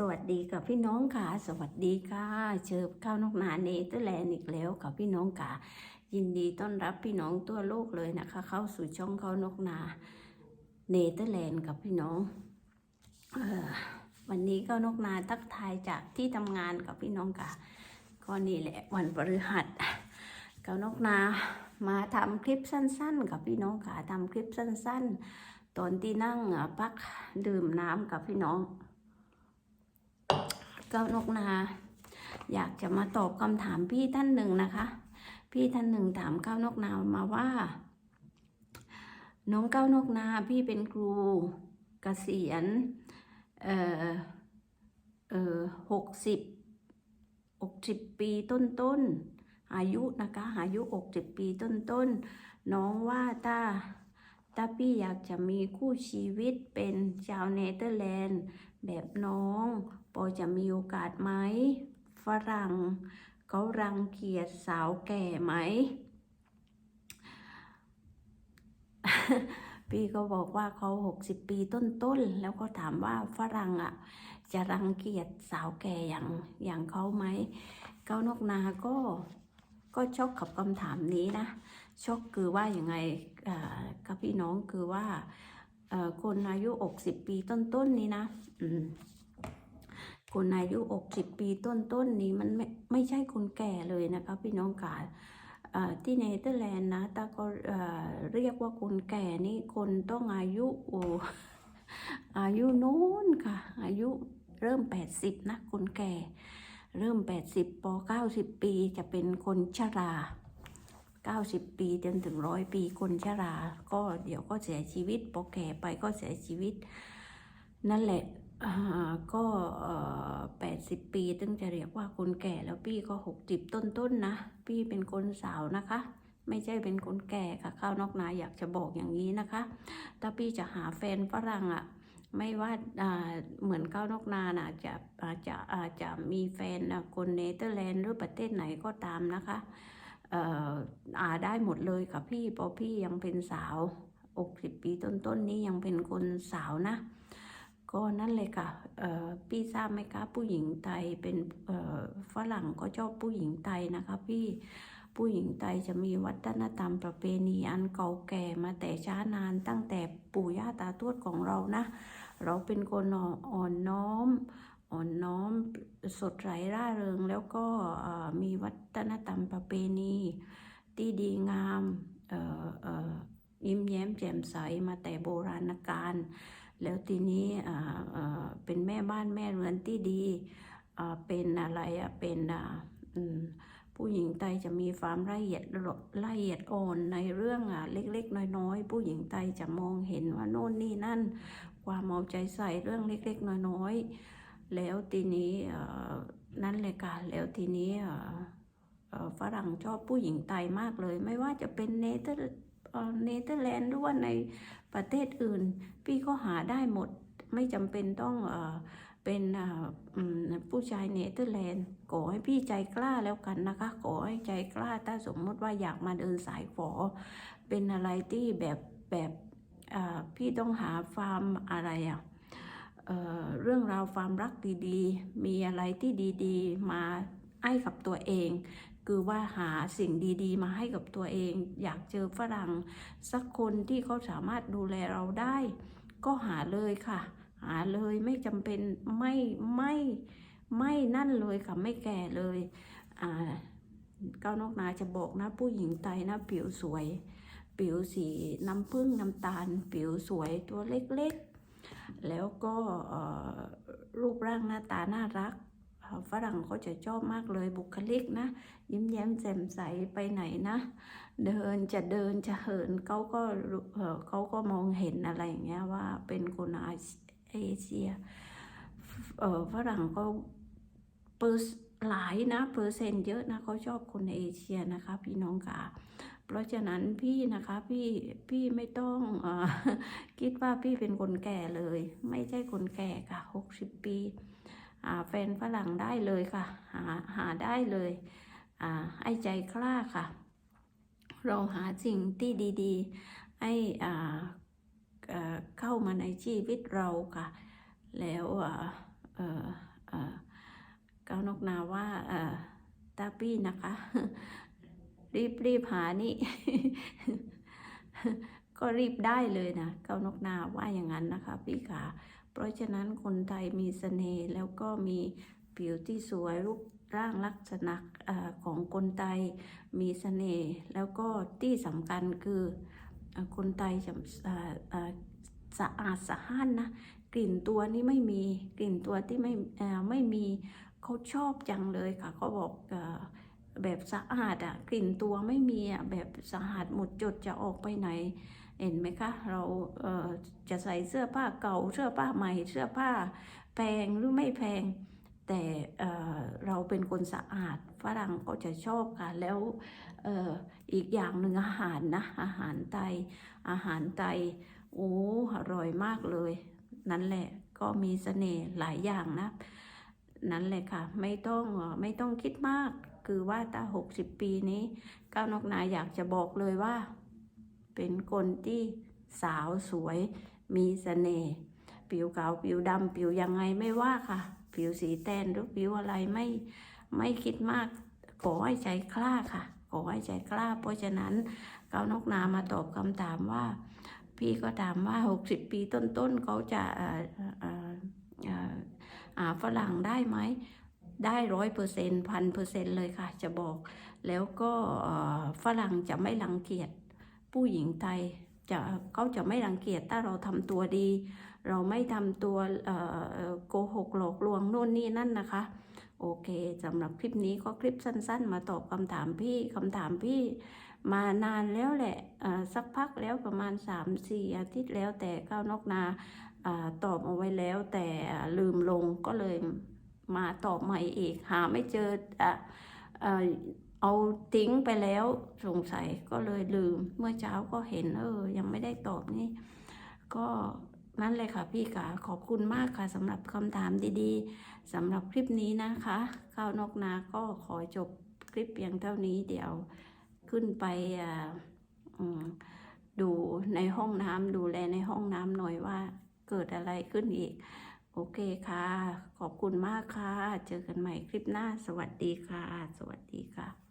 สวัสดีกับพี่น้องค่ะ สวัสดีค่ะ เชิญข้าวนกนาเนเธอร์แลนด์อีกแล้วกับพี่น้องค่ะ ยินดีต้อนรับพี่น้องทั่วโลกเลยนะคะ เข้าสู่ช่องข้าวนกนาเนเธอร์แลนด์กับพี่น้องออวันนี้ข้าวนกนาทักทายจากที่ทำงานกับพี่น้องค่ะ ก็นี่แหละวันพฤหัสข้าวนกนามาทำคลิปสั้น ๆ กับพี่น้องค่ะทำคลิปสั้น ๆ ตอนที่นั่งพักดื่มน้ำกับพี่น้อง ก็นกนา อยากจะมาตอบคำถามพี่ท่านหนึ่งนะคะ พี่ท่านหนึ่งถามก้าวนกนามาว่า น้องก้าวนกนาพี่เป็นครูเกษียณเอ่อเอ่อหกสิบหกสิบปีต้นต้นอายุนะคะอายุหกสิบปีต้นต้นน้องว่าถ้า ถ้าพี่อยากจะมีคู่ชีวิตเป็นชาวเนเธอร์แลนด์ แบบน้องปอจะมีโอกาสไหม ฝรั่งเขารังเกียจสาวแก่ไหม พี่ก็บอกว่าเขาหกสิบปีต้นๆ แล้วก็ถามว่าฝรั่งอะ จะรังเกียจสาวแก่อย่างอย่างเขาไหม เก้านกนาก็ก็ช็อกกับคำถามนี้นะ ชกคือว่าอย่างไงอ่ากับพี่น้องคือว่าคนอายุ60ปีต้นๆนี้นะคนอายุ60ปีต้นๆนี้มันไม่ไม่ใช่คนแก่เลยนะคะพี่น้องค่ะที่เนเธอร์แลนด์นะตาก็เรียกว่าคนแก่นี่คนต้องอายุโออายุนู้นค่ะ อายุเริ่ม 80 นะคนแก่ เริ่ม 80ป90 ปีจะเป็นคนชรา 90 ปีจนถึงร้อยปีคนชรา ก็เดี๋ยวก็เสียชีวิตพอแก่ไปก็เสียชีวิต นั่นแหละก็แปดสิบปีถึงจะเรียกว่าคนแก่แล้วพี่ก็หกสิบต้นๆนนะ พี่เป็นคนสาวนะคะ ไม่ใช่เป็นคนแก่ค่ะข้าวนอกนาอยากจะบอกอย่างนี้นะคะ ถ้าพี่จะหาแฟนฝรั่งอะ่ะไม่ว่าาเหมือนข้าวนอกนาน่ะจะอาจจะอาจจะมีแฟนคนเนเธอร์แลนด์หรือประเทศไหนก็ตามนะคะ อ่าได้หมดเลยค่ะพี่เพราะพี่ยังเป็นสาวอกสิบปีต้นๆนนี้ยังเป็นคนสาวนะ ก็นั่นเลยค่ะพี่ทราบไหมคะผู้หญิงไทยเป็นฝรั่งก็ชอบผู้หญิงไทยนะคะพี่ผู้หญิงไทยจะมีวัฒนธรรมประเพณีอันเก่าแก่มาแต่ช้านานตั้งแต่ปู่ย่าตาทวดของเรานะ เราเป็นคนอ่อนน้อม อ่อนน้อมสดใสร่าเริง แล้วก็มีวัฒนธรรมประเพณีที่ดีงามยิ้มแย้มแจ่มใสมาแต่โบราณกาลแล้วทีนี้เป็นแม่บ้านแม่เรือนที่ดีเป็นอะไรเป็นผู้หญิงไทยจะมีความละเอียดละเอียดอ่อนในเรื่องอะเล็กๆ น้อยๆ ผู้หญิงไทยจะมองเห็นว่าโน่นนี่นั่น ความเอาใจใส่เรื่องเล็กๆ น้อยๆ แล้วทีนี้นั่นเลยค่ะ แล้วทีนี้ฝรั่งชอบผู้หญิงไทยมากเลย ไม่ว่าจะเป็นเนเธอร์เนเธอร์แลนด์หรือว่าในประเทศอื่น พี่ก็หาได้หมดไม่จำเป็นต้องเป็นผู้ชายเนเธอร์แลนด์ขอให้พี่ใจกล้าแล้วกันนะคะขอให้ใจกล้าถ้าสมมติว่าอยากมาเดินสายฝอ เป็นอะไรที่แบบแบบพี่ต้องหาฟาร์มอะไรอะ เเรื่องราวความรักดีๆ มีอะไรที่ดีๆ มาให้กับตัวเอง คือว่าหาสิ่งดีๆ มาให้กับตัวเอง อยากเจอฝรั่งสักคนที่เขาสามารถดูแลเราได้ ก็หาเลยค่ะ หาเลยไม่จำเป็นไม่ไม่ไม่นั่นเลยค่ะไม่แก่เลยอ่าก้าวนกนาจะบอกนะผู้หญิงไทยนะผิวสวย ผิวสีน้ำผึ้งน้ำตาล ผิวสวยตัวเล็กๆ แล้วก็รูปร่างหน้าตาน่ารัก ฝรั่งเขาจะชอบมากเลยบุคลิกนะ ยิ้มแย้มแจ่มใสไปไหนนะ เดินจะเดินจะเหินเขาก็เขาก็มองเห็นอะไรอย่างเงี้ยว่าเป็นคนอาเอเชียฝรั่งก็เปอร์หลายนะเปอร์เซ็นต์เยอะนะเขาชอบคนเอเชียนะคะ พี่น้องค่ะ เพราะฉะนั้นพี่นะคะพี่พี่ไม่ต้องอคิดว่าพี่เป็นคนแก่เลย ไม่ใช่คนแก่ค่ะหกสิบปีหาแฟนฝรั่งได้เลยค่ะ หาหาได้เลยให้ใจกล้าค่ะ เราหาสิ่งที่ดีๆให้เข้ามาในชีวิตเราค่ะ แล้วก้านกนาว่าตาพี่นะคะ รีบรีบหานี่ ก็รีบได้เลยนะเก้านกนาว่าอย่างนั้นนะคะ พี่ขาเพราะฉะนั้นคนไทยมีเสน่ห์แล้วก็มีผิวที่สวยรูปร่างลักษณะของคนไทยมีเสน่ห์แล้วก็ที่สำคัญคือคนไทยจะสะอาดสะอ้านนะกลิ่นตัวนี่ไม่มีกลิ่นตัวที่ไม่ไม่มีเขาชอบจังเลยค่ะเขาบอก แบบสะอาดอะกลิ่นตัวไม่มีอะแบบสะอาดหมดจดจะออกไปไหน เห็นไหมคะ เราเอ่อจะใส่เสื้อผ้าเก่าเสื้อผ้าใหม่ เสื้อผ้าแพงหรือไม่แพง แต่เเราเป็นคนสะอาดฝรั่งก็จะชอบค่ะแล้วอ,อ,อีกอย่างหนึ่งอาหารนะอาหารไทยอาหารไทยโอ้อร่อยมากเลย นั่นแหละก็มีเสน่ห์หลายอย่างนะ นั่นแหละค่ะ ไม่ต้องไม่ต้องคิดมาก คือว่าถ้าหกสิบปีนี้ก้าวนกนาอยากจะบอกเลยว่า เป็นคนที่สาวสวยมีเสน่ห์ผิวขาวผิวดำผิวยังไงไม่ว่าค่ะ ผิวสีแทนหรือผิวอะไรไม่ไม่คิดมาก ขอให้ใจกล้าค่ะ ขอให้ใจกล้า เพราะฉะนั้นก้าวนกนามาตอบคำถามว่า พี่ก็ถามว่า 60 ปีต้นๆเขาจะอ่อเอ่อเอ่อหาฝรั่งได้ไหม ได้ร้อยเปอร์เซ็นต์พันเปอร์เซ็นต์เลยค่ะ จะบอก แล้วก็ฝรั่งจะไม่รังเกียจผู้หญิงไทยจะเขาจะไม่รังเกียจถ้าเราทำตัวดี เราไม่ทำตัวโกหกหลอกลวงโน่นนี่นั่นนะคะ โอเคสำหรับคลิปนี้ก็คลิปสั้น ๆ มาตอบคำถามพี่คำถามพี่มานานแล้วแหละสักพักแล้วประมาณ 3-4 อาทิตย์แล้วแต่ก้าวนกนาอาตอบเอาไว้แล้วแต่ลืมลงก็เลย มาตอบใหม่อีก หาไม่เจออะเออเอาทิ้งไปแล้วสงสัยก็เลยลืม เมื่อเช้าก็เห็นเออ ยังไม่ได้ตอบนี่ ก็นั่นเลยค่ะพี่ขาขอบคุณมากค่ะสำหรับคำถามดีๆสำหรับคลิปนี้นะคะข้าวนกนาก็ขอจบคลิปเพียงเท่านี้เดี๋ยวขึ้นไปดูในห้องน้ำดูแลในห้องน้ำหน่อยว่าเกิดอะไรขึ้นอีก โอเคค่ะ ขอบคุณมากค่ะ เจอกันใหม่คลิปหน้า สวัสดีค่ะ สวัสดีค่ะ